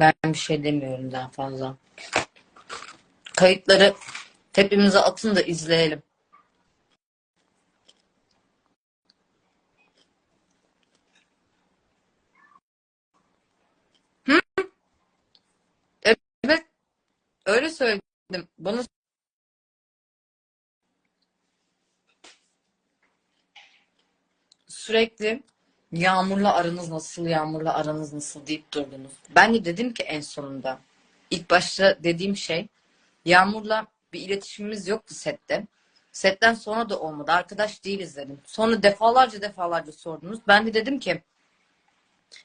Ben bir şey demiyorum daha fazla. Kayıtları tepemize atın da izleyelim. Hı? Evet, öyle söyledim. Bana sürekli Yağmur'la aranız nasıl, Yağmur'la aranız nasıl deyip durdunuz. Ben de dedim ki en sonunda, ilk başta dediğim şey, Yağmur'la bir iletişimimiz yoktu sette. Setten sonra da olmadı. Arkadaş değiliz dedim. Sonra defalarca defalarca sordunuz. Ben de dedim ki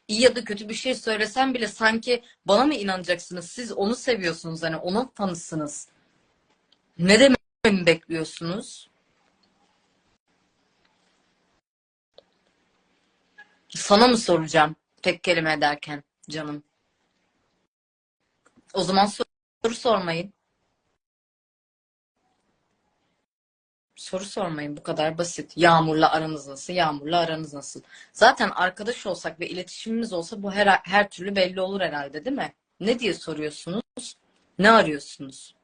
iyi ya da kötü bir şey söylesem bile sanki bana mı inanacaksınız? Siz onu seviyorsunuz hani onun fanısınız. Ne dememi bekliyorsunuz? Sana mı soracağım tek kelime ederken canım? O zaman soru sormayın. Soru sormayın bu kadar basit. Yağmur'la aranız nasıl? Yağmur'la aranız nasıl? Zaten arkadaş olsak ve iletişimimiz olsa bu her, her türlü belli olur herhalde değil mi? Ne diye soruyorsunuz? Ne arıyorsunuz?